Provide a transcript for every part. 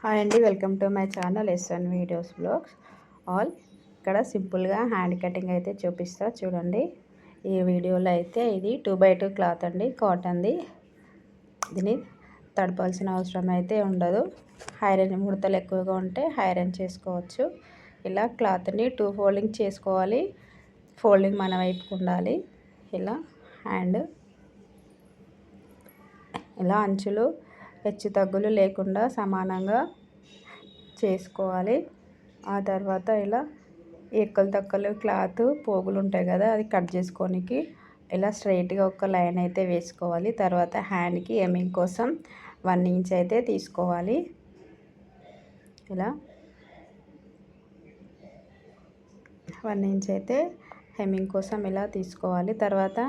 Hi అండి welcome to my channel S N videos blogs. All ఇక్కడ సింపుల్గా hand cutting అయితే చూపిస్తా చూడండి. ఈ వీడియోలో అయితే ఇది టూ బై టూ క్లాత్ అండి కాటన్ది. దీన్ని తడపాల్సిన అవసరం అయితే ఉండదు. హైరన్ ముడతలు ఎక్కువగా ఉంటే హైరన్ చేసుకోవచ్చు. ఇలా క్లాత్ని టూ ఫోల్డింగ్ చేసుకోవాలి. ఫోల్డింగ్ మన వైపుకు ఉండాలి. ఇలా హ్యాండ్ ఇలా అంచులు హెచ్చు తగ్గులు లేకుండా సమానంగా చేసుకోవాలి. ఆ తర్వాత ఇలా ఎక్కలు తక్కలు క్లాత్ పోగులు ఉంటాయి కదా అది కట్ చేసుకోనికి ఇలా స్ట్రైట్గా ఒక లైన్ అయితే వేసుకోవాలి. తర్వాత హ్యాండ్కి ఎమింగ్ కోసం వన్ ఇంచ్ అయితే తీసుకోవాలి. ఇలా వన్ ఇంచ్ అయితే హెమ్మింగ్ కోసం ఇలా తీసుకోవాలి. తర్వాత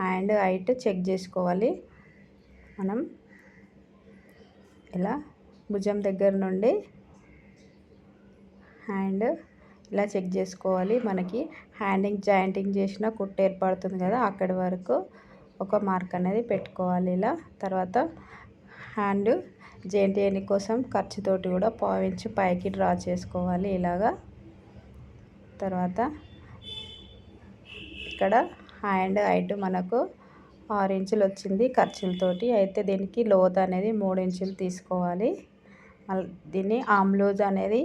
హ్యాండ్ హైట్ చెక్ చేసుకోవాలి. మనం ఇలా భుజం దగ్గర నుండి హ్యాండ్ ఇలా చెక్ చేసుకోవాలి. మనకి హ్యాండింగ్ జాయింటింగ్ చేసిన కుట్టు ఏర్పడుతుంది కదా అక్కడి వరకు ఒక మార్క్ అనేది పెట్టుకోవాలి ఇలా. తర్వాత హ్యాండ్ జేంటి కోసం ఖర్చుతోటి కూడా పావించి పైకి డ్రా చేసుకోవాలి ఇలాగా. తర్వాత ఇక్కడ హ్యాండ్ హైట్ మనకు ఆరు ఇంచులు వచ్చింది ఖర్చులతోటి. అయితే దీనికి లోత్ అనేది మూడు ఇంచులు తీసుకోవాలి. దీన్ని ఆమ్లూజ్ అనేది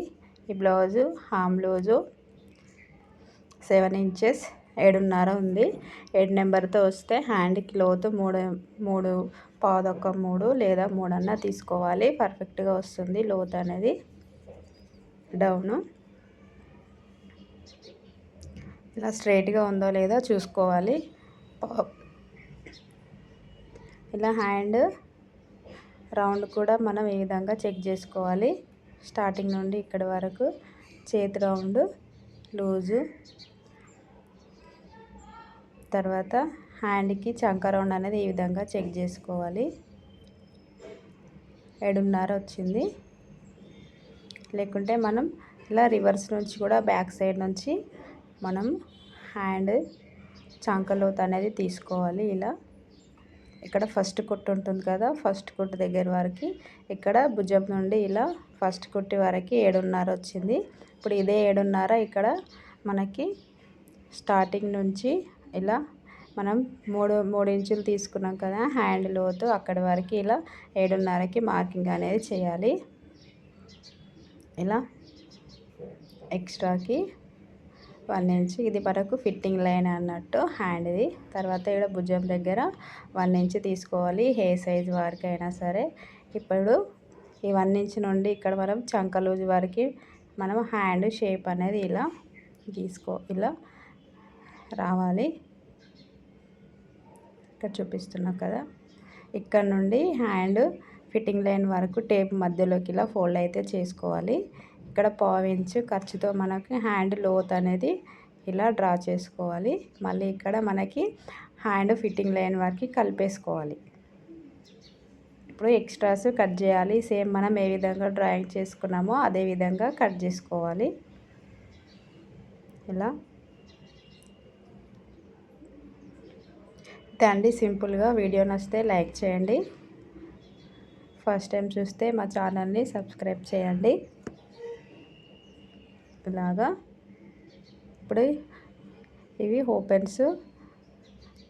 ఈ బ్లౌజు ఆమ్లూజు సెవెన్ ఇంచెస్ ఏడున్నర ఉంది. ఏడు నెంబర్తో వస్తే హ్యాండ్కి లోతు మూడు మూడు పాదొక్క మూడు లేదా మూడన్న తీసుకోవాలి. పర్ఫెక్ట్గా వస్తుంది లోత్ అనేది. డౌను. ఇలా స్ట్రైట్గా ఉందో లేదో చూసుకోవాలి. ఇలా హ్యాండ్ రౌండ్ కూడా మనం ఈ విధంగా చెక్ చేసుకోవాలి? స్టార్టింగ్ నుండి ఇక్కడి వరకు చేతి రౌండ్ లూజు తర్వాత హ్యాండ్కి చంక రౌండ్ అనేది ఈ విధంగా చెక్ చేసుకోవాలి? ఏడున్నర వచ్చింది. లేకుంటే మనం ఇలా రివర్స్ నుంచి కూడా బ్యాక్ సైడ్ నుంచి మనం హ్యాండ్ చంకలోత అనేది తీసుకోవాలి ఇలా. ఇక్కడ ఫస్ట్ కుట్టు ఉంటుంది కదా ఫస్ట్ కుట్టు దగ్గర వరకు ఇక్కడ భుజం నుండి ఇలా ఫస్ట్ కుట్టి వరకు ఏడున్నర వచ్చింది. ఇప్పుడు ఇదే ఏడున్నర ఇక్కడ మనకి స్టార్టింగ్ నుంచి ఇలా మనం మూడు మూడు ఇంచులు తీసుకున్నాం కదా హ్యాండ్ లోతు అక్కడి వరకు ఇలా ఏడున్నరకి మార్కింగ్ అనేది చేయాలి. ఇలా ఎక్స్ట్రాకి వన్ ఇంచ్ ఇది వరకు ఫిట్టింగ్ లైన్ అన్నట్టు హ్యాండ్ది తర్వాత ఇక్కడ భుజం దగ్గర వన్ ఇంచ్ తీసుకోవాలి హే సైజ్ వరకు అయినా సరే. ఇప్పుడు ఈ వన్ ఇంచ్ నుండి ఇక్కడ మనం చంక లూజ్ వరకు మనం హ్యాండ్ షేప్ అనేది ఇలా గీసుకో ఇలా రావాలి. ఇక్కడ చూపిస్తున్నా కదా. ఇక్కడ నుండి హ్యాండ్ ఫిట్టింగ్ లైన్ వరకు టేప్ మధ్యలోకి ఇలా ఫోల్డ్ అయితే చేసుకోవాలి. ఇక్కడ పావించు ఖర్చుతో మనకి హ్యాండ్ లోత్ అనేది ఇలా డ్రా చేసుకోవాలి. మళ్ళీ ఇక్కడ మనకి హ్యాండ్ ఫిట్టింగ్ లైన్ వరకు కలిపేసుకోవాలి. ఇప్పుడు ఎక్స్ట్రాస్ కట్ చేయాలి. సేమ్ మనం ఏ విధంగా డ్రాయింగ్ చేసుకున్నామో అదే విధంగా కట్ చేసుకోవాలి. ఇలా. తండి సింపుల్గా వీడియో నచ్చితే లైక్ చేయండి. ఫస్ట్ టైం చూస్తే మా ఛానల్ని సబ్స్క్రైబ్ చేయండి. ఇలాగా ఇప్పుడు ఇవి ఓపెన్స్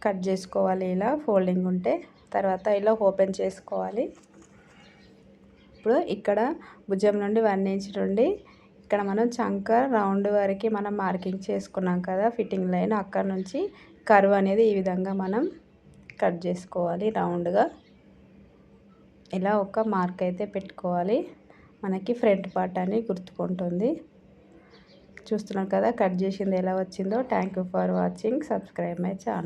కట్ చేసుకోవాలి. ఇలా ఫోల్డింగ్ ఉంటే తర్వాత ఇలా ఓపెన్ చేసుకోవాలి. ఇప్పుడు ఇక్కడ భుజం నుండి వన్ ఇంచ్ నుండి ఇక్కడ మనం చంక రౌండ్ వరకు మనం మార్కింగ్ చేసుకున్నాం కదా. ఫిట్టింగ్ లైన్ అక్కడ నుంచి కర్వ్ అనేది ఈ విధంగా మనం కట్ చేసుకోవాలి రౌండ్గా ఇలా ఒక మార్క్ అయితే పెట్టుకోవాలి. మనకి ఫ్రంట్ పార్ట్ అని గుర్తుకుంటుంది. చూస్తున్నారు కదా. కట్ చేసింది ఎలా వచ్చిందో. Thank you for watching subscribe my channel